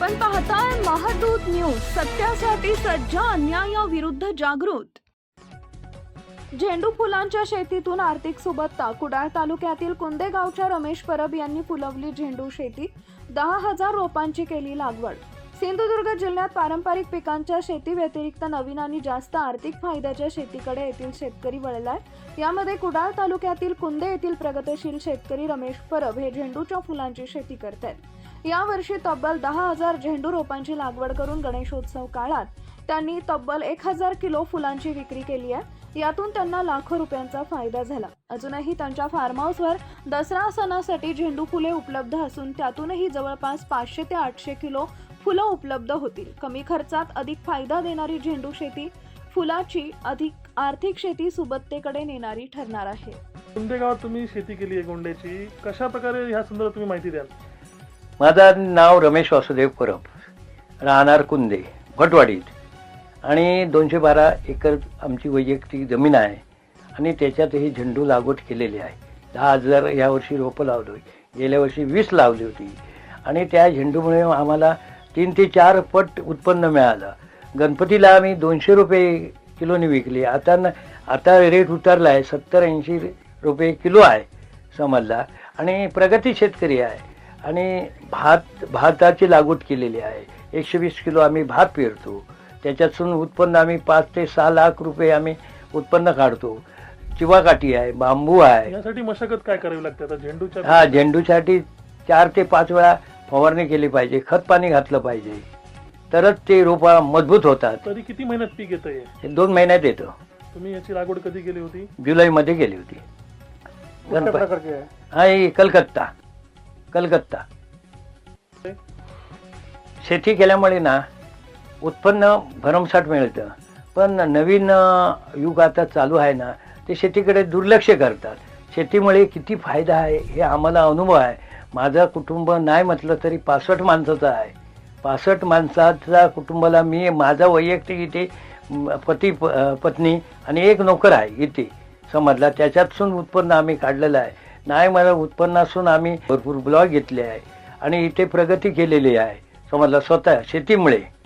आपण पाहताय महादूत न्यूज सत्यासाठी सज्ज अन्यायाविरुद्ध जागृत. झेंडू फुलांच्या शेतीतून आर्थिक सुबत्ता कुडाळ तालुक्यातील कुंदे गावच्या रमेश परब यांनी फुलवली झेंडू शेती दहा हजार रोपांची केली लागवड. सिंधुदुर्ग जिल्ह्यात पारंपरिक पिकांच्या शेती व्यतिरिक्त नवीन आणि जास्त आर्थिक फायद्याच्या शेतीकडे येथील शेतकरी वळलाय. यामध्ये कुडाळ तालुक्यातील कुंदे येथील प्रगतशील शेतकरी रमेश परब हे झेंडूच्या फुलांची शेती करतात यावर्षी तब्बल दहा हजार झेंडू रोपांची लागवड करून गणेशोत्सव काळात त्यांनी तब्बल एक हजार किलो फुलांची विक्री केली आहे. यातून त्यांना लाखो रुपयांचा फायदा झाला. अजूनही त्यांच्या फार्म हाऊसवर दसरा सणासाठी झेंडू फुले उपलब्ध असून त्यातूनही जवळपास पाचशे ते आठशे किलो फुलं उपलब्ध होतील. कमी खर्चात अधिक फायदा देणारी झेंडू शेती फुलाची अधिक आर्थिक शेती सुबत्तेकडे नेणारी ठरणार आहे. कोणत्या गावात तुम्ही शेती केली आहे गोंड्याची. कशा प्रकारे ह्या संदर्भात तुम्ही माहिती द्याल? माझं नाव रमेश वासुदेव परब राहणार कुंदे भटवाडीत आणि दोनशे बारा एकर आमची वैयक्तिक जमीन आहे आणि त्याच्यात ही झेंडू लागवड केलेली आहे. दहा हजार यावर्षी रोपं लावली गेल्या वर्षी वीस लावली होती. आणि त्या झेंडूमुळे आम्हाला तीन ते चार पट उत्पन्न मिळालं. गणपतीला आम्ही दोनशे रुपये किलोने विकली. आता न आता रेट उतरला आहे सत्तर ऐंशी रुपये किलो आहे समजला. आणि प्रगती शेतकरी आहे. आणि भात भाताची लागवड केलेली आहे. एकशे वीस किलो आम्ही भात पेरतो. त्याच्यातून उत्पन्न आम्ही पाच ते सहा लाख रुपये आम्ही उत्पन्न काढतो. चिवाकाठी आहे बांबू आहे. यासाठी मशागत काय करावी लागते? आता झेंडूच्या हा झेंडूसाठी चार ते पाच वेळा फवारणी केली पाहिजे खत पाणी घातलं पाहिजे. तरच ते रोपा मजबूत होतात. तरी किती महिन्यात पीक येतं हे? हे दोन महिन्यात येतं. तुम्ही याची लागवड कधी केली होती? जुलैमध्ये गेली होती. गणपती. प्रकारची आहे? हा हे कलकत्ता. कलकत्ता. शेती केल्यामुळे ना उत्पन्न भरमसाठ मिळतं. पण नवीन युग आता चालू आहे ना ते शेतीकडे दुर्लक्ष करतात. शेतीमुळे किती फायदा आहे हे आम्हाला अनुभव आहे. माझं कुटुंब नाही म्हटलं तरी पासष्ट माणसाचं आहे. पासष्ट माणसाचा कुटुंबाला मी माझा वैयक्तिक इथे पती प- पत्नी आणि एक नोकर आहे इथे समजला. त्याच्यातून उत्पन्न आम्ही काढलेलं आहे. नाही मला उत्पन्नातून आम्ही भरपूर ब्लॉग घेतले आहे आणि इथे प्रगती केलेली आहे. समजला? स्वतः शेतीमुळे.